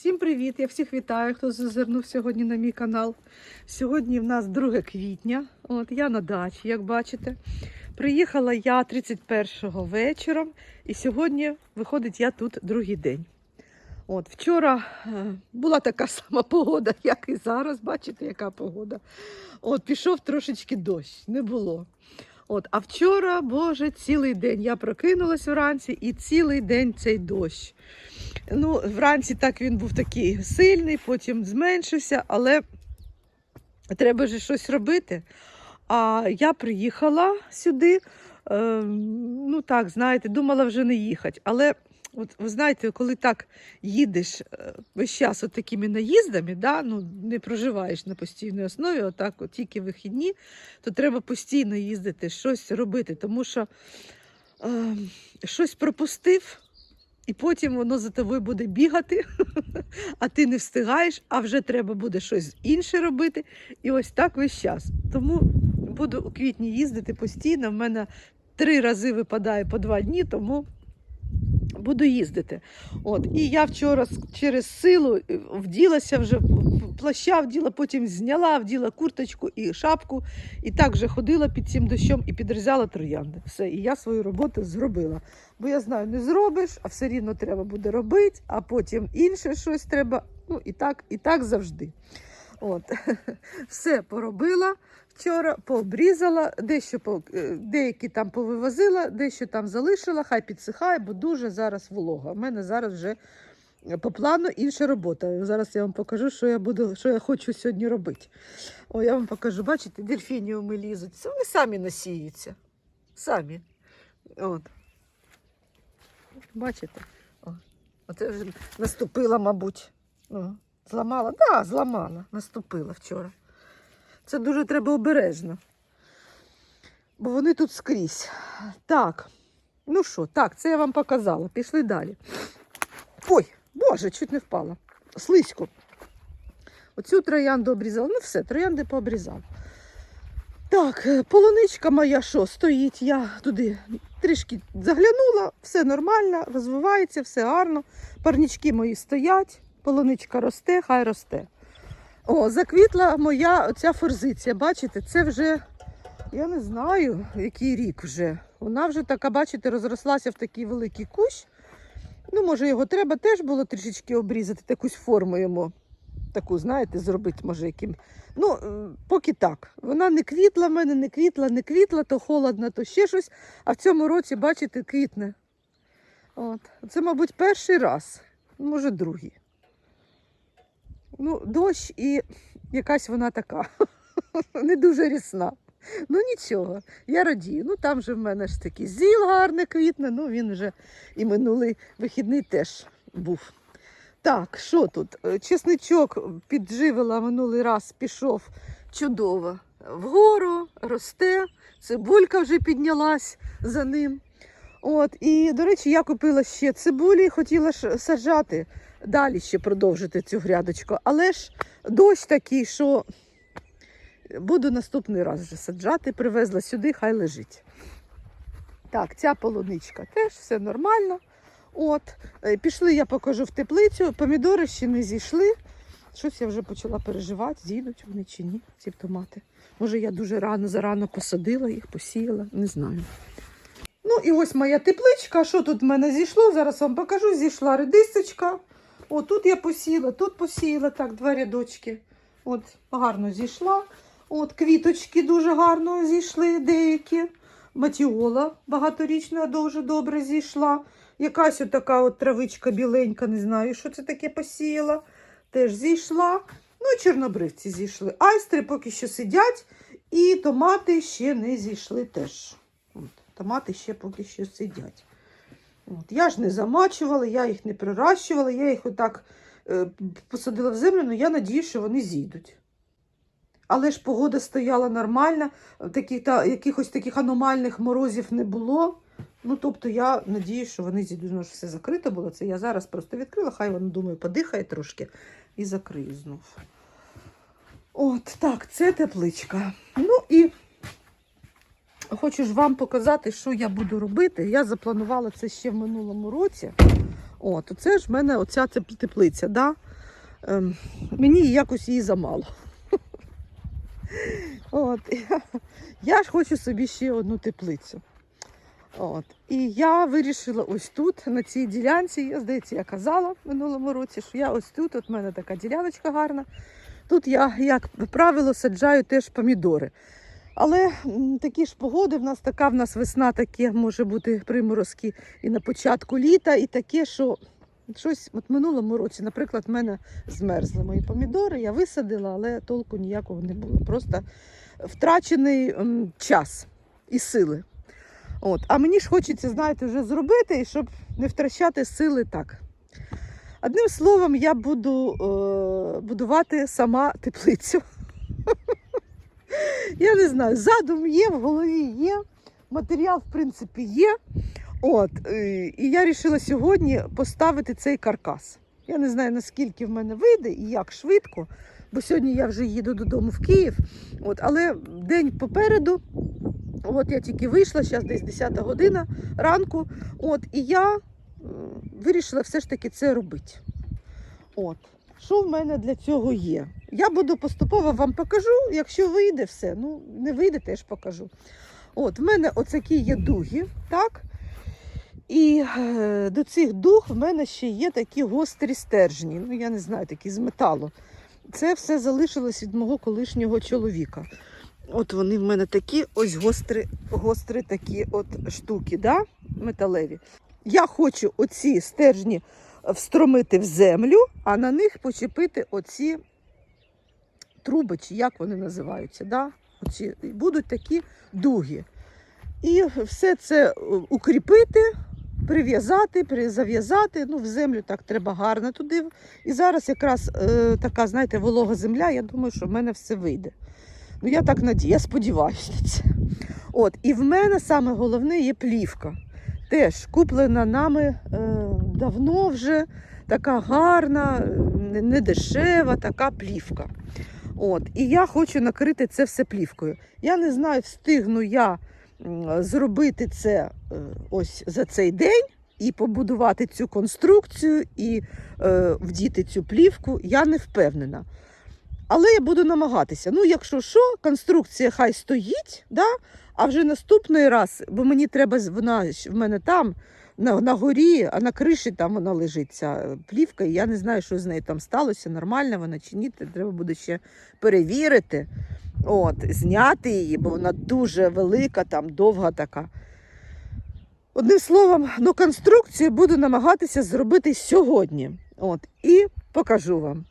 Всім привіт! Я всіх вітаю, хто зазирнув сьогодні на мій канал. Сьогодні в нас 2 квітня. От я на дачі, як бачите. Приїхала я 31-го вечором, і сьогодні виходить я тут другий день. От, вчора е, була така сама погода, як і зараз. Бачите, яка погода. От, пішов трошечки дощ, не було. От, а вчора, Боже, цілий день я прокинулась вранці і цілий день цей дощ. Ну, вранці так він був такий сильний, потім зменшився, але треба ж щось робити. А я приїхала сюди, е, ну так, знаєте, думала вже не їхати. Але от ви знаєте, коли так їдеш е, весь час от такими наїздами, да, ну, не проживаєш на постійній основі, отак, от тільки вихідні, то треба постійно їздити, щось робити, тому що е, щось пропустив. І потім воно за тобою буде бігати, а ти не встигаєш, а вже треба буде щось інше робити. І ось так весь час. Тому буду у квітні їздити постійно. В мене три рази випадає по два дні, тому буду їздити. От. І я вчора через силу е, вділася вже плаща, вділа, потім зняла, вділа курточку і шапку. І так вже ходила під цим дощом і підрізала троянди. Все, і я свою роботу зробила. Бо я знаю, не зробиш, а все рівно треба буде робити, а потім інше щось треба. Ну і так, і так завжди. От. Все поробила вчора, пообрізала, дещо по, е, деякі там повивозила, дещо там залишила, хай підсихає, бо дуже зараз волога. У мене зараз вже е, по плану інша робота. Зараз я вам покажу, що я буду, що я хочу сьогодні робити. О, я вам покажу, бачите, дельфініуми лізуть. Це вони самі насіються. Самі. От. Бачите? О, оце вже наступила, мабуть. О, зламала? Так, да, зламала, наступила вчора. Це дуже треба обережно. Бо вони тут скрізь. Так, ну що, так, це я вам показала. Пішли далі. Ой, боже, чуть не впала. Слизько. Оцю троянду обрізала. Ну все, троянди пообрізала. Так, е, полуничка моя що, стоїть, я туди трішки заглянула, все нормально, розвивається, все гарно. Парнічки мої стоять, полуничка росте, хай росте. О, заквітла моя оця форзиція. Бачите, це вже, я не знаю, який рік вже. Вона вже така, бачите, розрослася в такий великий кущ. Ну, може, його треба теж було трішечки обрізати, якусь форму йому. Таку, знаєте, зробити, може, яким. Ну, е, поки так. Вона не квітла в мене, не квітла, не квітла, то холодно, то ще щось. А в цьому році, бачите, квітне. От. Це, мабуть, перший раз, може, другий. Ну, дощ і якась вона така. Не дуже рісна. Ну нічого, я радію. Ну там же в мене ж такий зіл гарний квітне, ну він вже і минулий вихідний теж був. Так, що тут? Е, Чесничок підживила минулий раз, пішов чудово. Вгору росте, цибулька вже піднялась за ним. От, і, до речі, я купила ще цибулі, хотіла ж саджати, далі ще продовжити цю грядочку. Але ж дощ такий, що буду наступний раз вже саджати, привезла сюди, хай лежить. Так, ця полуничка теж все нормально. От, е, пішли, я покажу в теплицю. Помідори ще не зійшли. Щось я вже почала переживати, зійдуть вони чи ні, ці томати. Може, я дуже рано зарано посадила їх, посіяла, не знаю. Ну і ось моя тепличка. Що тут в мене зійшло? Зараз вам покажу. Зійшла редисочка. О, тут я посіяла, тут посіяла, так, два рядочки. От, гарно зійшла. От, квіточки дуже гарно зійшли деякі. Матіола багаторічна дуже добре зійшла. Якась отака от травичка біленька, не знаю, що це таке посіяла. Теж зійшла. Ну чорнобривці зійшли. Айстри поки що сидять, і томати ще не зійшли теж. От, томати ще поки що сидять. От, я ж не замачувала, я їх не прирощувала, я їх отак е, посадила в землю, але я надію, що вони зійдуть. Але ж погода стояла нормальна, таких, та, якихось таких аномальних морозів не було. Ну, тобто я надію, що вони зійдуть. Ж все закрито було. Це я зараз просто відкрила, хай воно, думаю, подихає трошки і закрию знов. От, так, це тепличка. Ну і хочу ж вам показати, що я буду робити. Я запланувала це ще в минулому році. От, оце ж в мене оця теплиця. Да? ем, мені якось її замало. От, я, я ж хочу собі ще одну теплицю. От. І я вирішила ось тут, на цій ділянці, я, здається, я казала в минулому році, що я ось тут, от в мене така діляночка гарна. Тут я, як правило, саджаю теж помідори. Але такі ж погоди, в нас така в нас весна, таке може бути приморозки і на початку літа, і таке, що щось от минулому році, наприклад, в мене змерзли мої помідори, я висадила, але толку ніякого не було. Просто втрачений час і сили. От. А мені ж хочеться, знаєте, вже зробити, і щоб не втрачати сили так. Одним словом, я буду е, будувати сама теплицю. Я не знаю, задум є, в голові є, матеріал, в принципі, є. От, е, і я вирішила сьогодні поставити цей каркас. Я не знаю, наскільки в мене вийде і як швидко, бо сьогодні я вже їду додому в Київ. От, але день попереду, от я тільки вийшла, зараз десь 10 година ранку. От, і я е, вирішила все ж таки це робити. От. Що в мене для цього є? Я буду поступово вам покажу, якщо вийде все. Ну, не вийде, теж покажу. От, в мене оцякі є дуги, так? І е, до цих дуг в мене ще є такі гострі стержні. Ну, я не знаю, такі з металу. Це все залишилось від мого колишнього чоловіка. От вони в мене такі ось гострі, гострі такі от штуки, да? металеві. Я хочу оці стержні встромити в землю, а на них почепити оці труби, чи як вони називаються. Да? Оці, будуть такі дуги. І все це е, укріпити, прив'язати, зав'язати. Ну, в землю так треба гарно туди. І зараз якраз е, така, знаєте, волога земля, я думаю, що в мене все вийде. Ну, я так надію, я сподіваюся на це. От, і в мене саме головне є плівка. Теж куплена нами е, давно вже, така гарна, е, не- не дешева, така плівка. От, і я хочу накрити це все плівкою. Я не знаю, встигну я зробити це е, ось за цей день і побудувати цю конструкцію і е, вдіти цю плівку. Я не впевнена. Але я буду намагатися. Ну, якщо що, конструкція хай стоїть, да? а вже наступний раз, бо мені треба вона в мене там. На, на горі, а на криші там вона лежить ця е, плівка, і я не знаю, що з нею там сталося, нормальна вона чи ні. Треба буде ще перевірити, от, зняти її, бо вона дуже велика, там довга така. Одним словом, ну, конструкцію буду намагатися зробити сьогодні. От, і покажу вам.